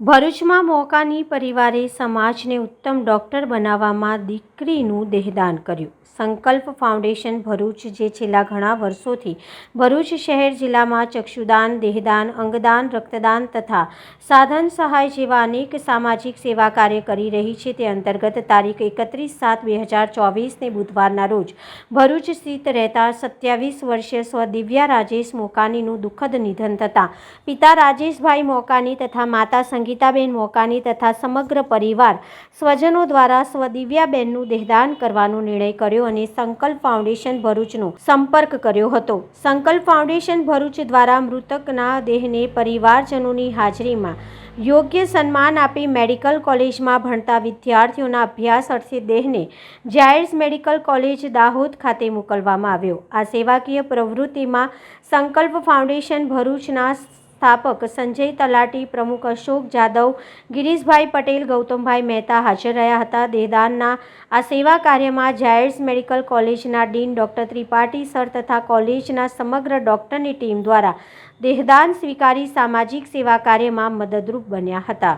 ભરૂચમાં મોકાની પરિવારે સમાજને ઉત્તમ ડૉક્ટર બનાવવામાં દીકરીનું દેહદાન કર્યું. સંકલ્પ ફાઉન્ડેશન ભરૂચ, જે છેલ્લા ઘણા વર્ષોથી ભરૂચ શહેર જિલ્લામાં ચક્ષુદાન, દેહદાન, અંગદાન, રક્તદાન તથા સાધન સહાય જેવા અનેક સામાજિક સેવા કાર્ય કરી રહી છે. તે અંતર્ગત તારીખ એકત્રીસ સાત બે હજાર ચોવીસને બુધવારના રોજ ભરૂચ સ્થિત રહેતા સત્યાવીસ વર્ષીય સ્વ દિવ્યા રાજેશ મોકાનીનું દુઃખદ નિધન થતાં પિતા રાજેશભાઈ મોકાની તથા માતા સંગીતાબેન મોકાની તથા સમગ્ર પરિવાર સ્વજનો દ્વારા સ્વ દિવ્યાબેનનું દેહદાન કરવાનો નિર્ણય કર્યો અને સંકલ્પ ફાઉન્ડેશન ભરૂચનો સંપર્ક કર્યો હતો. સંકલ્પ ફાઉન્ડેશન ભરૂચ દ્વારા મૃતકના દેહને પરિવારજનોની હાજરીમાં યોગ્ય સન્માન આપી મેડિકલ કોલેજમાં ભણતા વિદ્યાર્થીઓના અભ્યાસ અર્થે દેહને જાયર્સ મેડિકલ કોલેજ દાહોદ ખાતે મોકલવામાં આવ્યો. આ સેવાકીય પ્રવૃત્તિમાં સંકલ્પ ફાઉન્ડેશન ભરૂચના સ્થાપક સંજય તલાટી પ્રમુખ અશોક જાદવ, ગિરીશભાઈ પટેલ, ગૌતમભાઈ મહેતા હાજર રહ્યા હતા. દેહદાનના આ સેવા કાર્યમાં જાયર્સ મેડિકલ કોલેજના ડીન ડૉક્ટર ત્રિપાઠી સર તથા કોલેજના સમગ્ર ડૉક્ટરની ટીમ દ્વારા દેહદાન સ્વીકારી સામાજિક સેવા કાર્યમાં મદદરૂપ બન્યા હતા.